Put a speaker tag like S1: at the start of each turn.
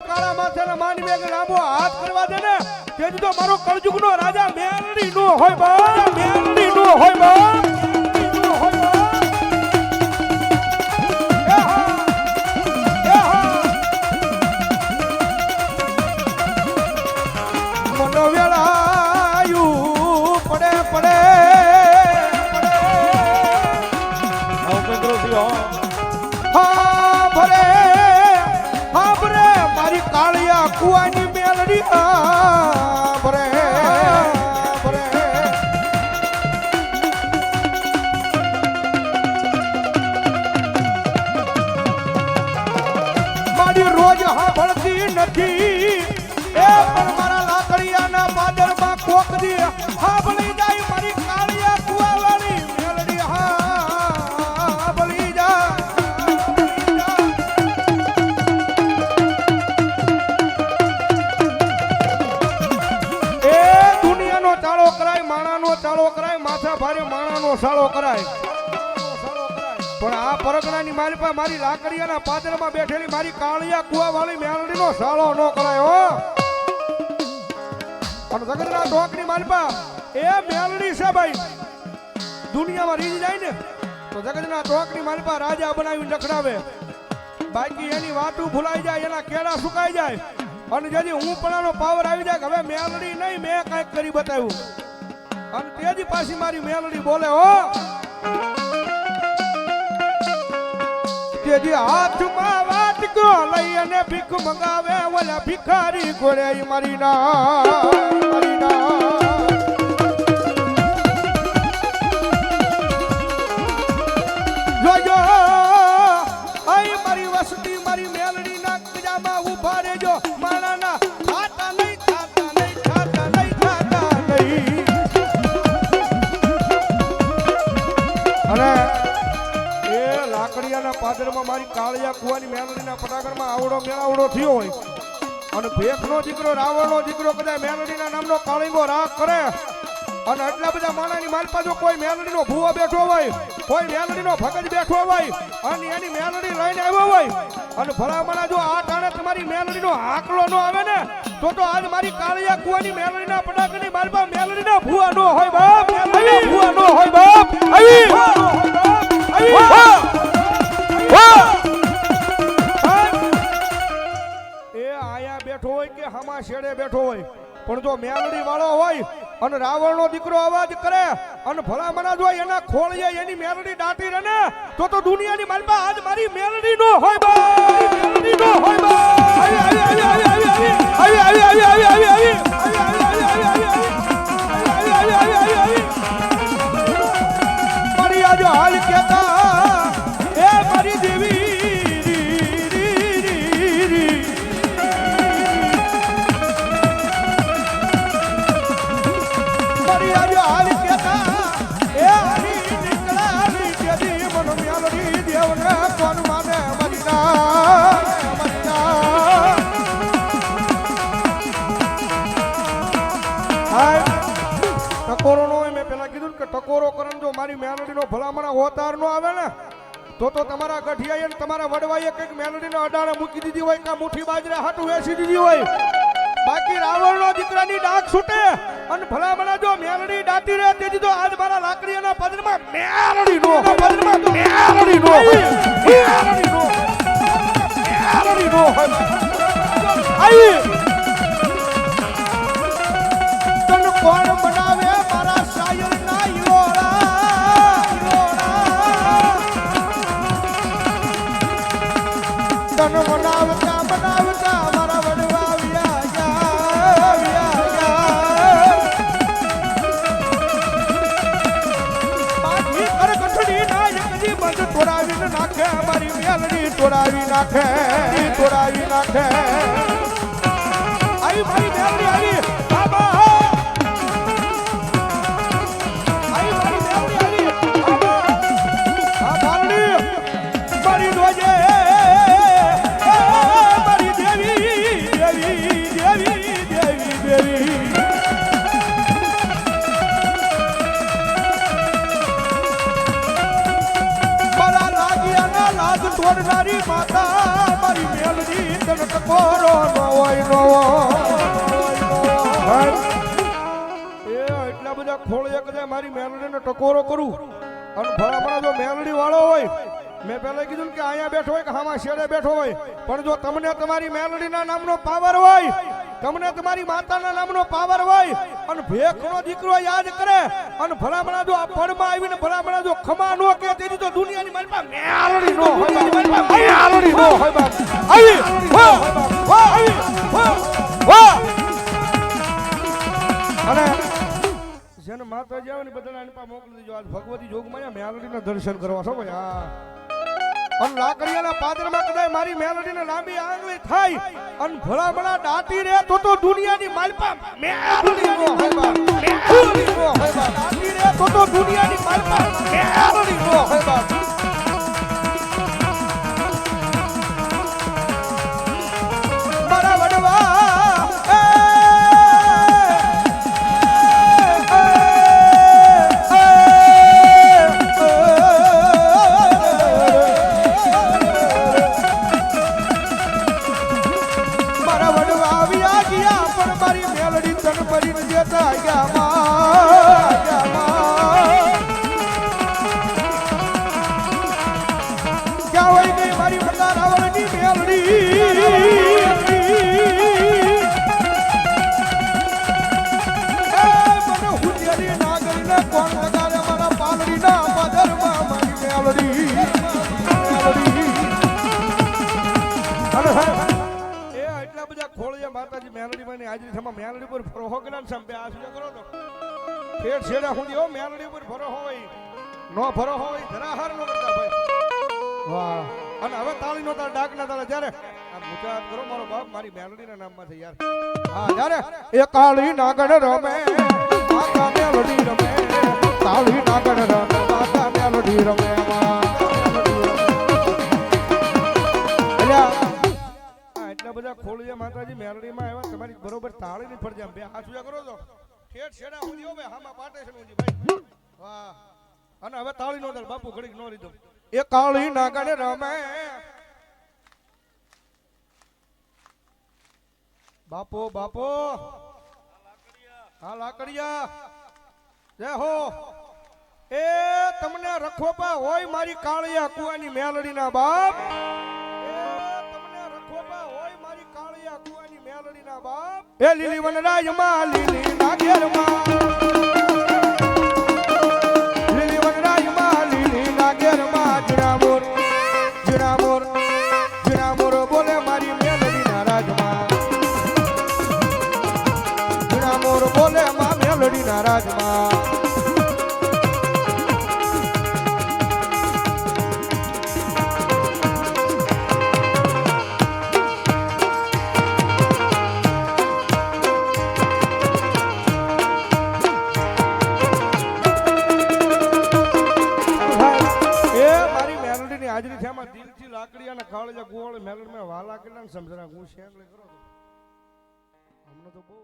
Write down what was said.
S1: કાળા માથાના માની બેગ લાંબો હાથ કરવા દે ને તેથી તો મારો કળજુગનો રાજા મેલડી નો હોય બા મેલડી નો હોય બા ચાળો કરાય, માણાનો ચાળો કરાય, માથા ભારે માણાનો સાળો કરાય. પણ આ પરગણાની મારી પાસે મારી લાકડીયાના પાદરમાં બેઠેલી મારી કાળિયા કુવા વાળી મેલડીનો સાળો ન કરાય, હો. પણ જગતના ઢોકની મારી પાસે એ મેલડી છે ભાઈ. દુનિયામાં રીજ જાય ને, તો જગતના ઢોકની મારી પાસે રાજા બનાવી રખડાવે. બાકી એની વાતું ભૂલાઈ જાય, એના કેળા સુકાઈ જાય. અને જેથી હું પણાનો પાવર આવી જાય કે હવે મેલડી નહીં, મેં કાંઈક કરી બતાવ્યું. અને તેજી પાછી મારી મેલડી બોલે, હો. તેજી હાથમાં વાટકો લઈ અને ભીખ મંગાવે ઓલા ભિખારી ઈ મારી ના મારી ના. એ લાકડિયાના પાદરમાં મારી કાળિયા કરે. અને આટલા બધા માણાની માલપા જો કોઈ મેલડીનો ભૂવો બેઠો હોય, કોઈ મેલડીનો ભગત બેઠો હોય, અને એની મેલડી લઈને આવ્યો હોય. અને ભલામણા આ ટાણે તમારી મેલડીનો આકલો ન આવે ને તો તો આજ મારી કાળિયા કુવાની મેલડીના પટાકની માલપા મેલડીના ભૂવા નો હોય બાપ. આવી ભૂવા નો હોય બાપ. આવી. એ આયા બેઠો હોય કે હમા શેડે બેઠો હોય. પણ જો મેલડી વાળો હોય અને રાવણનો દીકરો અવાજ કરે અને ભલામણા જો એના ખોળીએ એની મેલડી દાટી રહે તો તો દુનિયાની માલપા આજ મારી મેલડી નો હોય બા કરન જો મારી મેલડીનો ભલામણા હોતાર નો આવે ને, તો તો તમારા ગઠિયાએ ને તમારા વડવાઈએ કંઈક મેલડીનો અડાણે મૂકી દીધી હોય કે મુઠ્ઠી બાજરા હાટું વેચી દીધી હોય. બાકી રાવણનો દીકરાની ડાક છૂટે અને ભલામણા જો મેલડી દાટી રહે, તેથી તો આજ મારા લાકડીના પદરમાં મેલડી નો પદરમાં મેલડી નો મેલડી નો મેલડી નો આવી તોડાવી નાખે તોડાવી નાખે. તોડનારી માતા, મારી મેલડી તને ટકોરો નો હોય એ એટલા બધા ખોળિયા કદાચ મારી મેલડીને ટકોરો કરું. અને ભલામણા જો મેલડી વાળો હોય, મેં પહેલા કીધું કે અહીંયા બેઠો હોય કે હામાં શેડે બેઠો હોય. પણ જો તમને તમારી મેલડીના નામનો પાવર હોય, તમને તમારી માતાના નામનો પાવર હોય અને ભેખનો દીકરો યાદ કરે અને ભલામણા જો આ પડમાં આવીને ભલામણા જો ખમા નો કે તેની તો દુનિયાની મનમાં પાસે નો હોય બાપ. નો હોય બાપ. આવી વાહ વાહ અને જેને માતા જાવ ને બધાને પા મોકલી દેજો. આજ ભગવતી જોગમાં મેલડીના દર્શન કરવા છો ભાઈ. હા. અને લાકડીયાના પાદરમાં કદાચ મારી મેલડીને લાંબી આંગળી થાય. અને ભલા ભલા દાટી રે તો તો દુનિયાની માલપા મેલડી નો હોય બા મેલડી નો હોય બા દાટી રે તો તો દુનિયાની માલપા મેલડી નો હોય બા માતાજી મેલડી માં હાજરી થમાં મેલડી પર ફરો. કે ના સંભે આ શું કરો તો ફેર છેડા સુધી હો મેલડી પર ફરો હોય નો ફરો હોય જરા હાર નો કરતા ભાઈ વાહ. અને હવે તાળી નો તાળ ડાક ના તાળ. જ્યારે આ મુજાત કરો મારો બાપ મારી મેલડી ના નામમાંથી યાર હા જ્યારે એ કાળી નાગણ રમે માતા મેલડી રમે કાળી નાગણ રમે માતા મેલડી રમે બધા ખોલિયા માતાજી મેલડીમાં આવ્યા, તમારી બરોબર તાળી ની ફરજે બે હાથ ઉજા કરો તો ઠેઠ છેડા સુધી ભાઈ, હામાં પાટે છે ઊંધી ભાઈ. વાહ. અને હવે તાળી નો બાપુ ઘડીક નો લીધો. એ કાળી નાગણ રમે. બાપો બાપો. હા લાકડિયા જય હો. એ તમને રખોપા હોય મારી કાળિયા કુવાની મેલડીના બાપ. એ લીલી વનરાજમાં લીલી નાગેરમાં. લીલી છે દિલથી લાકડી અને ખાવડે ગોળ મેલડી મેં વાલા કેટલા સમજણા હું શેંગલે કરો હમણાં તો બહુ